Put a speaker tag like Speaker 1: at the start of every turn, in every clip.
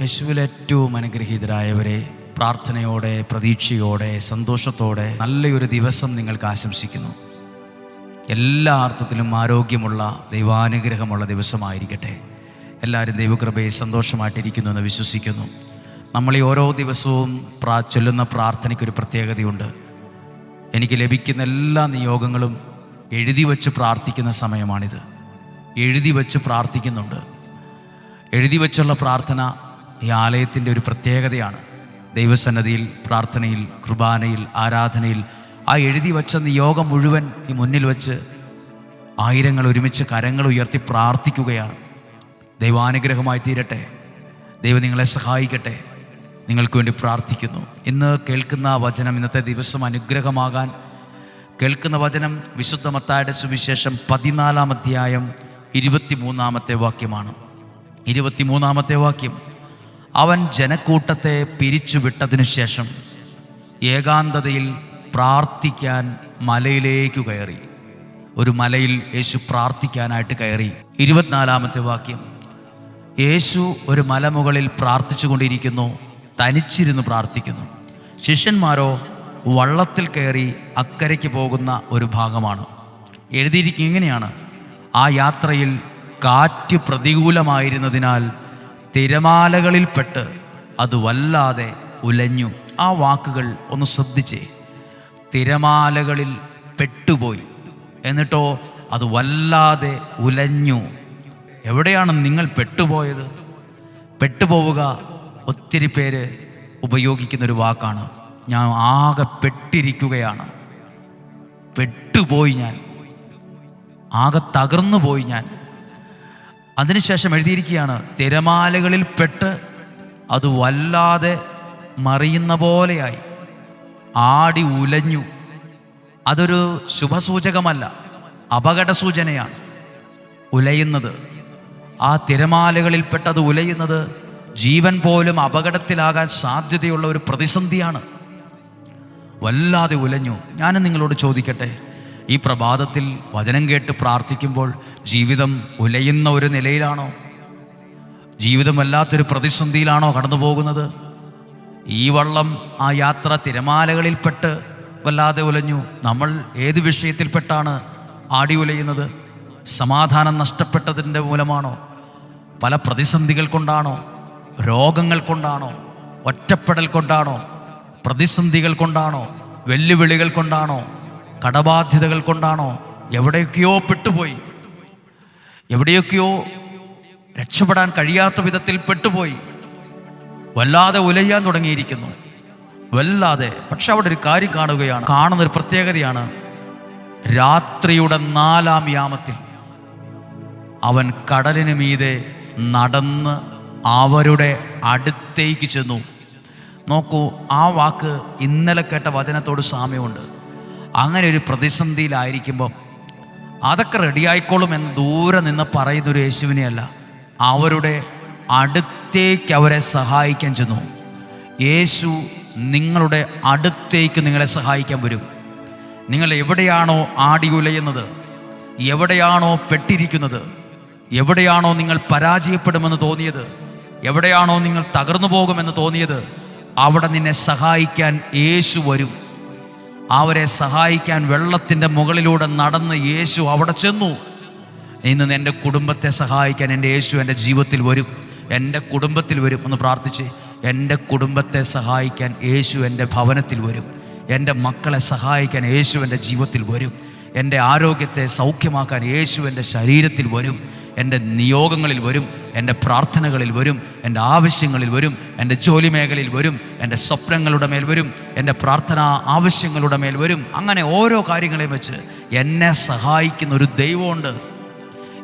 Speaker 1: യേശുവിൽ ഏറ്റവും അനുഗ്രഹീതരായവരെ പ്രാർത്ഥനയോടെ പ്രതീക്ഷയോടെ സന്തോഷത്തോടെ നല്ലൊരു ദിവസം നിങ്ങൾക്ക് ആശംസിക്കുന്നു. എല്ലാ അർത്ഥത്തിലും ആരോഗ്യമുള്ള ദൈവാനുഗ്രഹമുള്ള ദിവസമായിരിക്കട്ടെ. എല്ലാവരും ദൈവകൃപയെ സന്തോഷമായിട്ടിരിക്കുന്നു എന്ന് വിശ്വസിക്കുന്നു. നമ്മൾ ഈ ഓരോ ദിവസവും പ്രാ ചൊല്ലുന്ന പ്രാർത്ഥനയ്ക്കൊരു പ്രത്യേകതയുണ്ട്. എനിക്ക് ലഭിക്കുന്ന എല്ലാ നിയോഗങ്ങളും എഴുതി വച്ച് പ്രാർത്ഥിക്കുന്ന സമയമാണിത്. എഴുതി വച്ച് പ്രാർത്ഥിക്കുന്നുണ്ട്. എഴുതി വച്ചുള്ള പ്രാർത്ഥന ഈ ആലയത്തിന്റെ ഒരു പ്രത്യേകതയാണ്. ദൈവസന്നതിയിൽ പ്രാർത്ഥനയിൽ കുർബാനയിൽ ആരാധനയിൽ ആ എഴുതി വച്ച നിയോഗം മുഴുവൻ ഈ മുന്നിൽ വച്ച് ആയിരങ്ങൾ ഒരുമിച്ച് കരങ്ങൾ ഉയർത്തി പ്രാർത്ഥിക്കുകയാണ്. ദൈവാനുഗ്രഹമായി തീരട്ടെ. ദൈവം നിങ്ങളെ സഹായിക്കട്ടെ. നിങ്ങൾക്ക് വേണ്ടി പ്രാർത്ഥിക്കുന്നു. ഇന്ന് കേൾക്കുന്ന വചനം ഇന്നത്തെ ദിവസം അനുഗ്രഹമാകാൻ കേൾക്കുന്ന വചനം വിശുദ്ധ മത്തായുടെ സുവിശേഷം പതിനാലാം അധ്യായം ഇരുപത്തിമൂന്നാമത്തെ വാക്യമാണ്. ഇരുപത്തിമൂന്നാമത്തെ വാക്യം. അവൻ ജനക്കൂട്ടത്തെ പിരിച്ചുവിട്ടതിനു ശേഷം ഏകാന്തതയിൽ പ്രാർത്ഥിക്കാൻ മലയിലേക്ക് കയറി. ഒരു മലയിൽ യേശു പ്രാർത്ഥിക്കാനായിട്ട് കയറി. ഇരുപത്തിനാലാമത്തെ വാക്യം. യേശു ഒരു മലമുകളിൽ പ്രാർത്ഥിച്ചുകൊണ്ടിരിക്കുന്നു തനിച്ചിരുന്ന് പ്രാർത്ഥിക്കുന്നു. ശിഷ്യന്മാരോ വള്ളത്തിൽ കയറി അക്കരയ്ക്ക് പോകുന്ന ഒരു ഭാഗമാണ്. എഴുതിയിരിക്കുന്ന ഇങ്ങനെയാണ്. ആ യാത്രയിൽ കാറ്റ് പ്രതികൂലമായിരുന്നതിനാൽ തിരമാലകളിൽപ്പെട്ട് അത് വല്ലാതെ ഉലഞ്ഞു. ആ വാക്കുകൾ ഒന്ന് ശ്രദ്ധിച്ചേ. തിരമാലകളിൽ പെട്ടുപോയി. എന്നിട്ടോ അത് വല്ലാതെ ഉലഞ്ഞു. എവിടെയാണ് നിങ്ങൾ പെട്ടുപോയത്? പെട്ടുപോവുക ഒത്തിരി പേര് ഉപയോഗിക്കുന്നൊരു വാക്കാണ്. ഞാൻ ആകെ പെട്ടിരിക്കുകയാണ്. പെട്ടുപോയി ഞാൻ. ആകെ തകർന്നു പോയി ഞാൻ. അതിനുശേഷം എഴുതിയിരിക്കുകയാണ് തിരമാലകളിൽ പെട്ട് അത് വല്ലാതെ മറിയുന്ന പോലെയായി. ആടി ഉലഞ്ഞു. അതൊരു ശുഭസൂചകമല്ല അപകട സൂചനയാണ് ഉലയുന്നത്. ആ തിരമാലകളിൽ തിരമാലകളിൽപ്പെട്ടത് ഉലയുന്നത് ജീവൻ പോലും അപകടത്തിലാകാൻ സാധ്യതയുള്ള ഒരു പ്രതിസന്ധിയാണ്. വല്ലാതെ ഉലഞ്ഞു. ഞാൻ നിങ്ങളോട് ചോദിക്കട്ടെ ഈ പ്രഭാതത്തിൽ വചനം കേട്ട് പ്രാർത്ഥിക്കുമ്പോൾ ജീവിതം ഉലയുന്ന ഒരു നിലയിലാണോ? ജീവിതമല്ലാത്തൊരു പ്രതിസന്ധിയിലാണോ കടന്നു പോകുന്നത് ഈ വള്ളം ആ യാത്ര തിരമാലകളിൽപ്പെട്ട് വല്ലാതെ ഉലഞ്ഞു. നമ്മൾ ഏത് വിഷയത്തിൽപ്പെട്ടാണ് ആടി ഉലയുന്നത്? സമാധാനം നഷ്ടപ്പെട്ടതിന്റെ മൂലമാണോ? പല പ്രതിസന്ധികൾ കൊണ്ടാണോ? രോഗങ്ങൾ കൊണ്ടാണോ? ഒറ്റപ്പെടൽ കൊണ്ടാണോ? പ്രതിസന്ധികൾ കൊണ്ടാണോ? വെല്ലുവിളികൾ കൊണ്ടാണോ? കടബാധ്യതകൾ കൊണ്ടാണോ എവിടെയൊക്കെയോ പെട്ടുപോയി. എവിടെയൊക്കെയോ രക്ഷപ്പെടാൻ കഴിയാത്ത വിധത്തിൽ പെട്ടുപോയി. വല്ലാതെ ഉലയാൻ തുടങ്ങിയിരിക്കുന്നു. വല്ലാതെ. പക്ഷെ അവിടെ ഒരു കാര്യം കാണുകയാണ്. കാണുന്ന ഒരു പ്രത്യേകതയാണ്. രാത്രിയുടെ നാലാം യാമത്തിൽ അവൻ കടലിന് മീതെ നടന്ന് അവരുടെ അടുത്തേക്ക് ചെന്നു. നോക്കൂ ആ വാക്ക് ഇന്നലെ കേട്ട വചനത്തോട് സാമ്യമുണ്ട്. അങ്ങനെ ഒരു പ്രതിസന്ധിയിലായിരിക്കുമ്പോൾ അതൊക്കെ റെഡിയായിക്കോളും എന്ന് ദൂരെ നിന്ന് പറയുന്ന ഒരു യേശുവിനെയല്ല. അവരുടെ അടുത്തേക്ക് അവരെ സഹായിക്കാൻ ചെന്നു. യേശു നിങ്ങളുടെ അടുത്തേക്ക് നിങ്ങളെ സഹായിക്കാൻ വരും. നിങ്ങൾ എവിടെയാണോ ആടി ഉലയുന്നത് എവിടെയാണോ പെട്ടിരിക്കുന്നത് എവിടെയാണോ നിങ്ങൾ പരാജയപ്പെടുമെന്ന് തോന്നിയത് എവിടെയാണോ നിങ്ങൾ തകർന്നു പോകുമെന്ന് തോന്നിയത് അവിടെ നിന്നെ സഹായിക്കാൻ യേശു വരും. അവരെ സഹായിക്കാൻ വെള്ളത്തിന്റെ മുകളിലൂടെ നടന്ന് യേശു അവിടെ ചെന്നു. ഇന്ന് എന്റെ കുടുംബത്തെ സഹായിക്കാൻ എന്റെ യേശു എന്റെ ജീവിതത്തിൽ വരും. എന്റെ കുടുംബത്തിൽ വരും ഒന്ന് പ്രാർത്ഥിച്ച് എന്റെ കുടുംബത്തെ സഹായിക്കാൻ യേശു എന്റെ ഭവനത്തിൽ വരും. എന്റെ മക്കളെ സഹായിക്കാൻ യേശു എന്റെ ജീവിതത്തിൽ വരും. എന്റെ ആരോഗ്യത്തെ സൗഖ്യമാക്കാൻ യേശു എന്റെ ശരീരത്തിൽ വരും. എന്റെ നിയോഗങ്ങളിൽ വരും എന്റെ പ്രാർത്ഥനകളിൽ വരും എന്റെ ആവശ്യങ്ങളിൽ വരും എന്റെ ജോലി മേഖലയിൽ വരും എന്റെ സ്വപ്നങ്ങളുടെ മേൽ വരും എന്റെ പ്രാർത്ഥന ആവശ്യങ്ങളുടെ മേൽ വരും. അങ്ങനെ ഓരോ കാര്യങ്ങളെയും വെച്ച് എന്നെ സഹായിക്കുന്ന ഒരു ദൈവമുണ്ട്.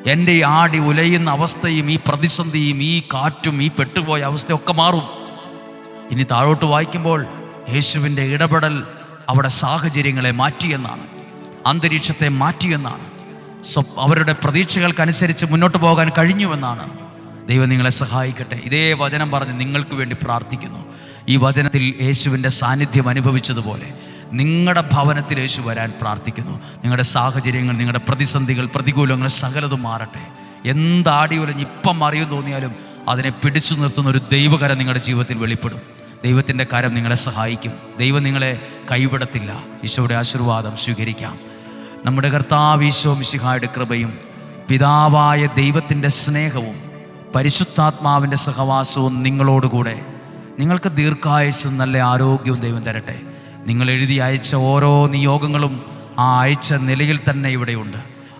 Speaker 1: എന്റെ ഈ ആടി ഉലയുന്ന അവസ്ഥയും ഈ പ്രതിസന്ധിയും ഈ കാറ്റും ഈ പെട്ടുപോയ അവസ്ഥയൊക്കെ മാറും. ഇനി താഴോട്ട് വായിക്കുമ്പോൾ യേശുവിന്റെ ഇടപെടൽ അവിടെ സാഹചര്യങ്ങളെ മാറ്റിയെന്നാണ് അന്തരീക്ഷത്തെ മാറ്റിയെന്നാണ് അവരുടെ പ്രതീക്ഷകൾക്കനുസരിച്ച് മുന്നോട്ട് പോകാൻ കഴിഞ്ഞുവെന്നാണ്. ദൈവം നിങ്ങളെ സഹായിക്കട്ടെ. ഇതേ വചനം പറഞ്ഞ് നിങ്ങൾക്ക് വേണ്ടി പ്രാർത്ഥിക്കുന്നു. ഈ വചനത്തിൽ യേശുവിന്റെ സാന്നിധ്യം അനുഭവിച്ചതുപോലെ നിങ്ങളുടെ ഭവനത്തിൽ യേശു വരാൻ പ്രാർത്ഥിക്കുന്നു. നിങ്ങളുടെ സാഹചര്യങ്ങൾ നിങ്ങളുടെ പ്രതിസന്ധികൾ പ്രതികൂലങ്ങൾ സകലതും മാറട്ടെ. എന്താടി ഒലഞ്ഞ് ഇപ്പം അറിയും തോന്നിയാലും അതിനെ പിടിച്ചു നിർത്തുന്ന ഒരു ദൈവകരം നിങ്ങളുടെ ജീവിതത്തിൽ വെളിപ്പെടും. ദൈവത്തിന്റെ കരം നിങ്ങളെ സഹായിക്കും. ദൈവം നിങ്ങളെ കൈവിടത്തില്ല. ഈശോയുടെ ആശീർവാദം സ്വീകരിക്കാം. നമ്മുടെ കർത്താവീശോ മിശിഹായുടെ കൃപയും പിതാവായ ദൈവത്തിന്റെ സ്നേഹവും പരിശുദ്ധാത്മാവിന്റെ സഹവാസവും നിങ്ങളോടുകൂടെ. നിങ്ങൾക്ക് ദീർഘായുസും നല്ല ആരോഗ്യവും ദൈവം തരട്ടെ. നിങ്ങൾ എഴുതി അയച്ച ഓരോ നിയോഗങ്ങളും ആ അയച്ച നിലയിൽ തന്നെ ഇവിടെയുണ്ട്.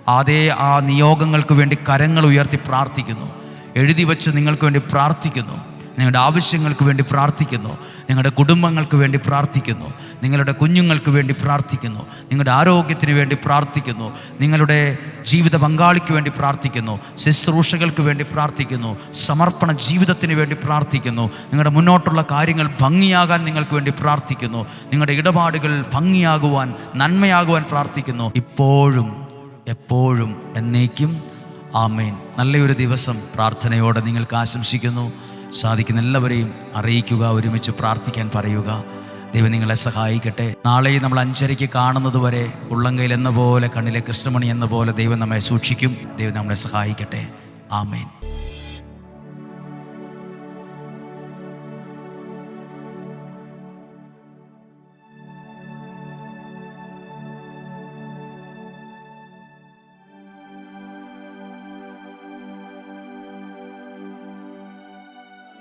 Speaker 1: അതേ ആ നിയോഗങ്ങൾക്ക് വേണ്ടി കരങ്ങൾ ഉയർത്തി പ്രാർത്ഥിക്കുന്നു. എഴുതി വച്ച് നിങ്ങൾക്ക് വേണ്ടി പ്രാർത്ഥിക്കുന്നു. നിങ്ങളുടെ ആവശ്യങ്ങൾക്ക് വേണ്ടി പ്രാർത്ഥിക്കുന്നു. നിങ്ങളുടെ കുടുംബങ്ങൾക്ക് വേണ്ടി പ്രാർത്ഥിക്കുന്നു. നിങ്ങളുടെ കുഞ്ഞുങ്ങൾക്ക് വേണ്ടി പ്രാർത്ഥിക്കുന്നു. നിങ്ങളുടെ ആരോഗ്യത്തിന് വേണ്ടി പ്രാർത്ഥിക്കുന്നു. നിങ്ങളുടെ ജീവിത പങ്കാളിക്ക് വേണ്ടി പ്രാർത്ഥിക്കുന്നു. ശുശ്രൂഷകൾക്ക് വേണ്ടി പ്രാർത്ഥിക്കുന്നു. സമർപ്പണ ജീവിതത്തിന് വേണ്ടി പ്രാർത്ഥിക്കുന്നു. നിങ്ങളുടെ മുന്നോട്ടുള്ള കാര്യങ്ങൾ ഭംഗിയാകാൻ നിങ്ങൾക്ക് വേണ്ടി പ്രാർത്ഥിക്കുന്നു. നിങ്ങളുടെ ഇടപാടുകൾ ഭംഗിയാകുവാൻ നന്മയാകുവാൻ പ്രാർത്ഥിക്കുന്നു. ഇപ്പോഴും എപ്പോഴും എന്നേക്കും ആമേൻ. നല്ലൊരു ദിവസം പ്രാർത്ഥനയോടെ നിങ്ങൾക്ക് ആശംസിക്കുന്നു. സാധിക്കുന്ന എല്ലാവരെയും അറിയിക്കുക ഒരുമിച്ച് പ്രാർത്ഥിക്കാൻ പറയുക. ദൈവം നിങ്ങളെ സഹായിക്കട്ടെ. നാളെയും നമ്മൾ അഞ്ചരയ്ക്ക് കാണുന്നത് വരെ ഉള്ളങ്കയിൽ എന്ന പോലെ കണ്ണിലെ കൃഷ്ണമണി എന്ന പോലെ ദൈവം നമ്മെ സൂക്ഷിക്കും. ദൈവം നമ്മളെ സഹായിക്കട്ടെ. ആമേൻ.